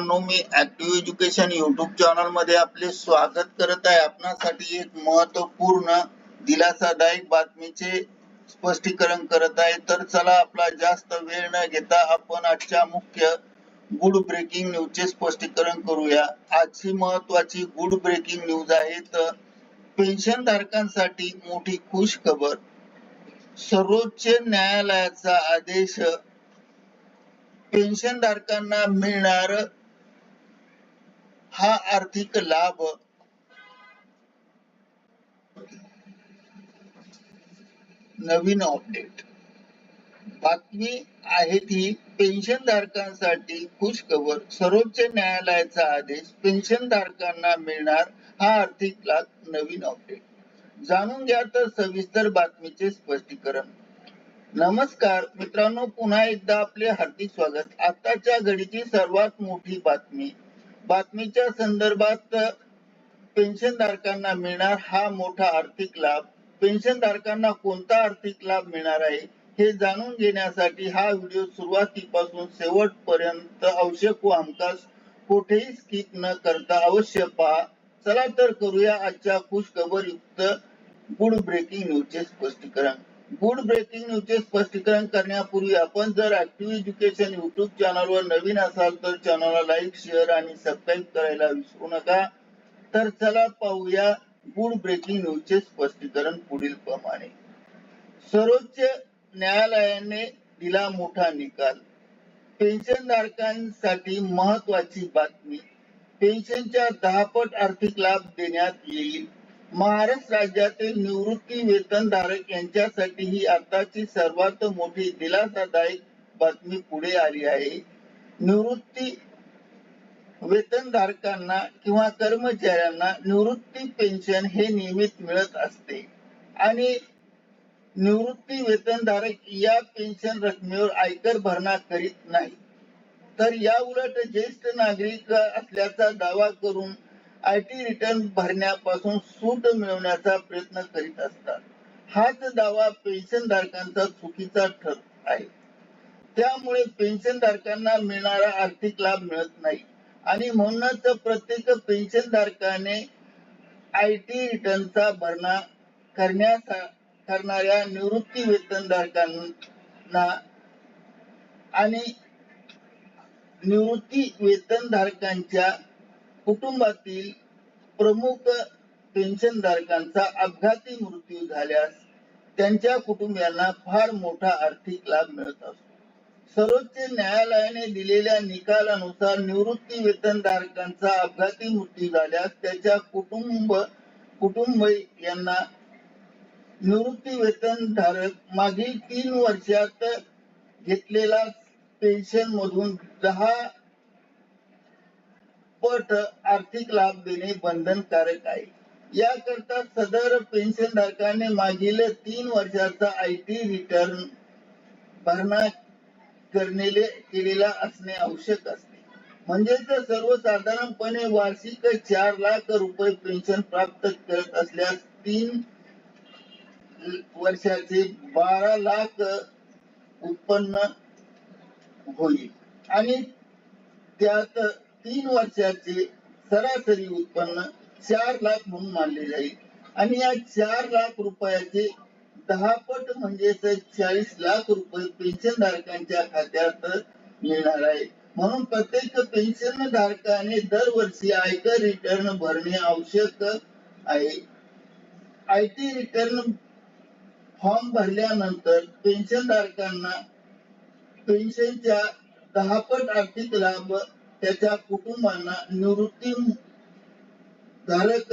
मित्रांनो मी active education YouTube चॅनलमध्ये आपले स्वागत करत आहे. आपणासाठी एक महत्त्वपूर्ण दिलासादायक बातमीचे स्पष्टीकरण करत आहे. तर चला आपला जास्त वेळ न घेता आपण आजच्या मुख्य गुड ब्रेकिंग न्यूज चे स्पष्टीकरण करूया. आजची महत्वाची गुड ब्रेकिंग न्यूज आहे. तर पेन्शन धारकांसाठी मोठी खुश खबर. सर्वोच्च न्यायालयाचा आदेश पेन्शन धारकांना मिळणार हा आर्थिक लाभ नवीन अपडेट बातमी आहे ती पेन्शन धारकांसाठी खुश खबर सर्वोच्च न्यायालयाचा आदेश पेन्शन धारकांना मिळणार हा आर्थिक लाभ नवीन अपडेट जाणून घ्या तर सविस्तर बातमीचे स्पष्टीकरण. नमस्कार मित्रांनो पुन्हा एकदा आपले हार्दिक स्वागत. आताच्या घडीची सर्वात मोठी बातमी बातमीच्या संदर्भात पेन्शन धारकांना मिळणार हा मोठा आर्थिक लाभ. पेन्शन धारकांना कोणता आर्थिक लाभ मिळणार आहे हे जाणून घेण्यासाठी हा व्हिडिओ सुरुवातीपासून शेवटपर्यंत आवश्यक व हमखास कुठेही स्किप न करता अवश्य पहा. चला तर करूया आजच्या खुश खबर युक्त गुड ब्रेकिंग न्यूजचे स्पष्टीकरण. गुड ब्रेकिंग न्यूजचे स्पष्टीकरण करण्यापूर्वी आपण जर ऍक्टिव्ह एज्युकेशन युट्यूब चॅनलवर नवीन असाल तर चॅनलला लाईक शेअर आणि सबस्क्राईब करायला विसरू नका. तर चला पाहूया गुड ब्रेकिंग न्यूजचे स्पष्टीकरण पुढील प्रमाणे. सर्वोच्च न्यायालयाने दिला मोठा निकाल. पेन्शनधारकांसाठी महत्वाची बातमी. पेन्शनच्या दहापट आर्थिक लाभ देण्यात येईल. महाराष्ट्र राज्यातील निवृत्ती वेतनधारक यांच्यासाठी ही आताची सर्वात मोठी दिलासादायक बातमी पुढे आली आहे. निवृत्ती वेतनधारकांना किंवा कर्मचाऱ्यांना निवृत्ती पेन्शन हे नियमित मिळत असते. आणि निवृत्ती वेतनधारक या पेन्शन रकमेवर आयकर भरणा करीत नाही. तर या उलट ज्येष्ठ नागरिक असल्याचा दावा करून आय टी रिटर्न भरण्यापासून सूट मिळवण्याचा प्रयत्न करीत असतात. हाच दावा पेन्शन धारकांचा चुकीचा ठरत आहे. त्यामुळे पेन्शन धारकांना मिळणारा आर्थिक लाभ मिळत नाही. आणि म्हणूनच प्रत्येक पेन्शन धारकाने आय टी रिटर्नचा भरणा करण्यास करणाऱ्या निवृत्ती वेतनधारकांना आणि निवृत्ती वेतनधारकांच्या कुटुंबातील प्रमुख पेन्शन धारकांचा अपघाती मृत्यू झाल्यास त्यांच्या कुटुंबियांना फार मोठा आर्थिक लाभ मिळत असतो. सर्वोच्च न्यायालयाने दिलेल्या निकालानुसार निवृत्ती वेतन धारकांचा अपघाती मृत्यू झाल्यास त्याच्या कुटुंब कुटुंब यांना निवृत्ती वेतन धारक मागील तीन वर्षात घेतलेला पेन्शन मधून दहा पट आर्थिक लाभ देणे बंधनकारक आहे. याकरता सदर पेन्शन धारकाने मागील तीन वर्षाचा आय टी रिटर्न भरणा करणे केलेला असणे आवश्यक असते. म्हणजेच सर्वसाधारणपणे वार्षिक चार लाख रुपये पेन्शन प्राप्त करत असल्यास तीन वर्षाचे बारा लाख उत्पन्न होईल. आणि त्यात तीन वर्षाचे सरासरी उत्पन्न चार लाख म्हणून मानले जाईल. आणि या चार लाख रुपयाचे दहा पट म्हणजे चाळीस लाख रुपये पेन्शन धारकांच्या खात्यात मिळणार आहे. म्हणून प्रत्येक पेन्शन धारकाने दरवर्षी आयकर रिटर्न भरणे आवश्यक आहे. आय टी रिटर्न फॉर्म भरल्यानंतर पेन्शन धारकांना पेन्शनच्या दहा पट आर्थिक लाभ त्याच्या कुटुंबांना निवृत्ती धारक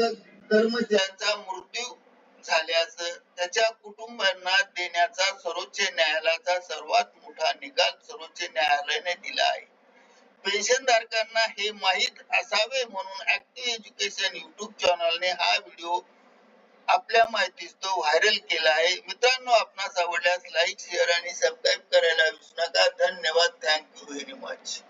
कर्मचाऱ्यांचा मृत्यू झाल्यास त्याच्या कुटुंबांना देण्याचा सर्वोच्च न्यायालयाचा सर्वात मोठा निकाल सर्वोच्च न्यायालयाने दिला आहे. पेन्शन धारकांना हे माहीत असावे म्हणून ऍक्टिव्ह एज्युकेशन युट्यूब चॅनलने हा व्हिडिओ आपल्या माहितीस तो व्हायरल केला आहे. मित्रांनो आपणास आवडल्यास लाईक शेअर आणि सबस्क्राईब करायला विसरू नका. धन्यवाद. Thank you very much